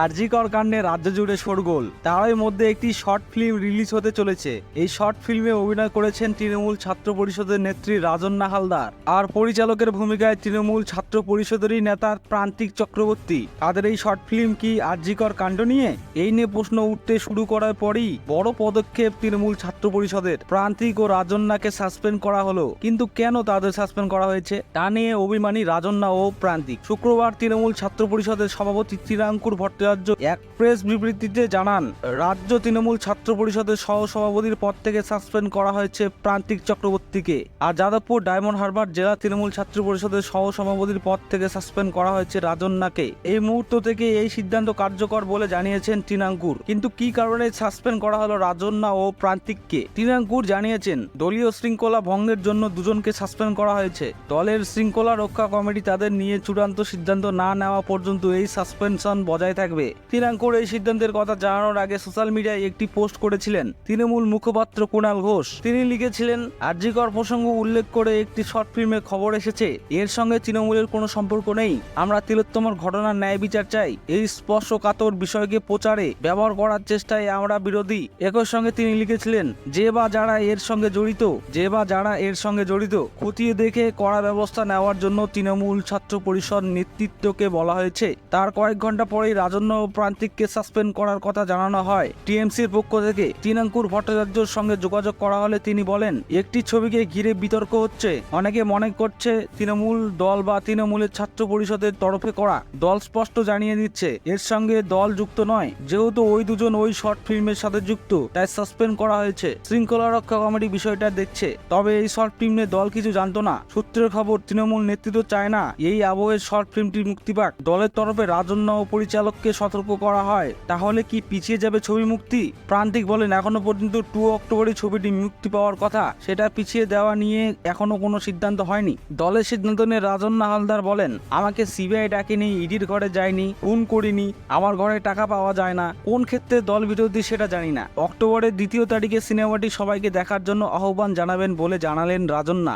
আরজিকর কাণ্ডে রাজ্য জুড়ে শোরগোল তারই মধ্যে একটি শর্ট ফিল্ম রিলিজ হতে চলেছে। এই শর্ট ফিল্মে অভিনয় করেছেন তৃণমূল ছাত্র পরিষদের নেত্রী রাজন্না হালদার আর পরিচালকের ভূমিকায় তৃণমূল ছাত্র পরিষদেরই নেতার প্রান্তিক চক্রবর্তী। তাদের এই শর্ট ফিল্ম কি আরজিকর কাণ্ড নিয়ে? এই নিয়ে প্রশ্ন উঠতে শুরু করার পরই বড় পদক্ষেপ তৃণমূল ছাত্র পরিষদের। প্রান্তিক ও রাজন্নাকে সাসপেন্ড করা হলো। কিন্তু কেন তাদের সাসপেন্ড করা হয়েছে? তা নিয়ে অভিমানী রাজন্না ও প্রান্তিক। শুক্রবার তৃণমূল ছাত্র পরিষদের সভাপতি ত্রিরাঙ্কুর ভট্টাচার্য এক প্রেস বিবৃতিতে জানান, রাজ্য তৃণমূল ছাত্র পরিষদের সহ সভাপতির পদ থেকে সাসপেন্ড করা হয়েছে প্রান্তিক চক্রবর্তীকে। আর যাদবপুর ডায়মন্ড হারবার জেলা তৃণমূল ছাত্র পরিষদের সহসভাপতির পদ থেকে সাসপেন্ড করা হয়েছে রাজন্যাকে এই মুহূর্ত থেকে এই সিদ্ধান্ত কার্যকর বলে জানিয়েছেন তৃণাঙ্কুর কিন্তু কি কারণে সাসপেন্ড করা হলো রাজন্যা ও প্রান্তিককে? তৃণাঙ্কুর জানিয়েছেন, দলীয় শৃঙ্খলা ভঙ্গের জন্য দুজনকে সাসপেন্ড করা হয়েছে। দলের শৃঙ্খলা রক্ষা কমিটি তাদের নিয়ে চূড়ান্ত সিদ্ধান্ত না নেওয়া পর্যন্ত এই সাসপেনশন বজায় থাকবে। তৃণাঙ্কুর এই সিদ্ধান্তের কথা জানানোর আগে সোশ্যাল মিডিয়ায় একটি পোস্ট করেছিলেন তৃণমূল মুখপাত্র কুণাল ঘোষ। তিনি লিখেছিলেন আর্যিকর প্রসঙ্গ উল্লেখ করে একটি শর্ট ফিল্মে খবর এসেছে। এর সঙ্গে তৃণমূলের কোনো সম্পর্ক নেই। আমরা তিলোত্তমার ঘটনার ন্যায় বিচার চাই। এই স্পর্শকাতর বিষয়কে প্রচারে ব্যবহার করার চেষ্টায় আমরা বিরোধী। একই সঙ্গে তিনি লিখেছিলেন, যে বা যারা এর সঙ্গে জড়িত, যে বা যারা এর সঙ্গে জড়িত, খতিয়ে দেখে কড়া ব্যবস্থা নেওয়ার জন্য তৃণমূল ছাত্র পরিষদ নেতৃত্বকে বলা হয়েছে। তার কয়েক ঘণ্টা পরেই রাজন্য ও প্রান্তিককে সাসপেন্ড করার কথা জানানো হয়। টিএমসির পক্ষ থেকে তৃণাঙ্কুর ভট্টাচার্যর সঙ্গে যোগাযোগ করা হলে তিনি বলেন, একটি ছবিকে ঘিরে বিতর্ক হচ্ছে। অনেকে মনে করছে তৃণমূল দল বা তৃণমূলের ছাত্র পরিষদের তরফে করা। দল স্পষ্ট জানিয়ে দিচ্ছে, এর সঙ্গে দল যুক্ত নয়। যেহেতু ওই দুজন ওই শর্ট ফিল্মের সাথে যুক্ত, তাই সাসপেন্ড করা হয়েছে। শৃঙ্খলা রক্ষা কমিটি বিষয়টা দেখছে। তবে এই শর্ট ফিল্মে দল কিছু জানতো না। সূত্রের খবর, তৃণমূল নেতৃত্ব চায় না, এই আবহের শর্ট ফিল্মটি মুক্তি পাক। দলের তরফে রাজন্য ও পরিচালককে সতর্ক করা হয়। তাহলে কি পিছিয়ে যাবে ছবি মুক্তি? প্রান্তিক বলেন, এখনও পর্যন্ত টু অক্টোবরে ছবিটি মুক্তি পাওয়ার কথা। সেটা পিছিয়ে দেওয়া নিয়ে এখনও কোনো সিদ্ধান্ত হয়নি। দলের সিদ্ধান্ত নিয়ে রাজন্না হালদার বলেন, আমাকে সিবিআই ডাকেনি, ইডির ঘরে যায়নি ফোন করিনি, আমার ঘরে টাকা পাওয়া যায় না। কোন ক্ষেত্রে দল বিরোধী সেটা জানি না। অক্টোবরের দ্বিতীয় তারিখে সিনেমাটি সবাইকে দেখার জন্য আহ্বান জানাবেন বলে জানালেন রাজন্না